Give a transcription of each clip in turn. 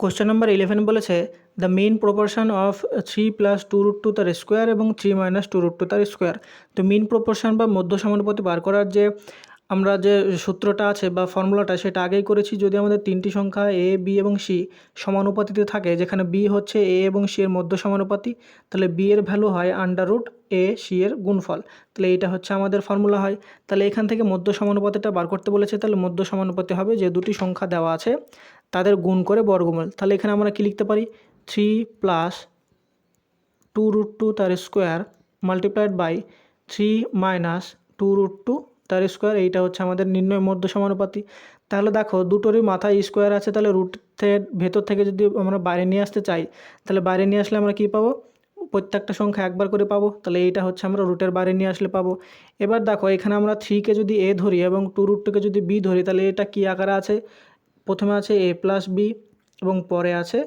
Question number eleven বলেছে the main proportion of three plus two root two তার square এবং three minus two root two তার square তো main proportion বা মধ্য সমানুপাতি বার করার যে আমরা যে সূত্রটা আছে বা ফর্মুলাটা সেটা আগেই করেছি যদি আমাদের তিনটি সংখ্যা এ বি এবং সি সমানুপাতিতে থাকে, যেখানে বি হচ্ছে এ এবং সি এর মধ্য সমানুপাতি, তাহলে বি এর ভ্যালু হয় আন্ডার রুট এ সি এর গুণফল। তাহলে এটা হচ্ছে আমাদের ফর্মুলা হয়। তাহলে এখান থেকে মধ্য সমানুপাতিটা বার করতে বলেছে, তাহলে মধ্য সমানুপাতি হবে যে দুটি সংখ্যা দেওয়া আছে। তাদের গুণ করে বর্গমূল। তাহলে এখানে আমরা কি লিখতে পারি? Three plus two root two তার square multiplied by three minus two root two তার স্কোয়ার এইটা হচ্ছে আমাদের নির্ণয় মধ্য সমানুপাতি। তাহলে দেখো, দুটোরই মাথায় স্কোয়ার আছে, তাহলে রুট থেকে ভেতর থেকে যদি আমরা বাইরে নিয়ে আসতে চাই, তাহলে বাইরে নিয়ে আসলে আমরা কী পাবো? প্রত্যেকটা সংখ্যা একবার করে পাবো, তাহলে এইটা হচ্ছে আমরা রুটের বাইরে নিয়ে আসলে পাবো। এবার দেখো, এখানে আমরা থ্রিকে যদি এ ধরি এবং টু রুটটাকে যদি বি ধরি, তাহলে এটা কী আকারে আছে? প্রথমে আছে এ প্লাস বি এবং পরে আছে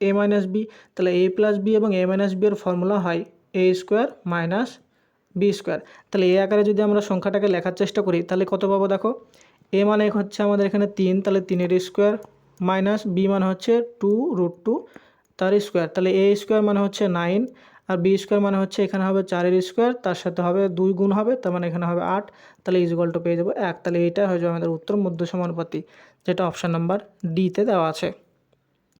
এ মাইনাস বি তাহলে এ প্লাস বি এবং এ মাইনাস বি এর ফর্মুলা হয় A square minus B square তাহলে এ আকারে যদি আমরা সংখ্যাটাকে লেখার চেষ্টা করি, তাহলে কত পাবো দেখো? এ মানে হচ্ছে আমাদের এখানে তিন, তাহলে তিনের স্কোয়ার মাইনাস বি মানে হচ্ছে টু রুট টু তার স্কোয়ার তাহলে এ স্কোয়ার মানে হচ্ছে নাইন আর বি স্কোয়ার মানে হচ্ছে এখানে হবে চারের স্কোয়ার তার সাথে হবে দুই গুণ হবে, তার মানে এখানে হবে আট। তাহলে ইজগলটা পেয়ে যাব এক। তাহলে এইটা হয়ে যাবে আমাদের উত্তর মধ্য সমানুপাতি যেটা অপশান নাম্বার ডিতে দেওয়া আছে।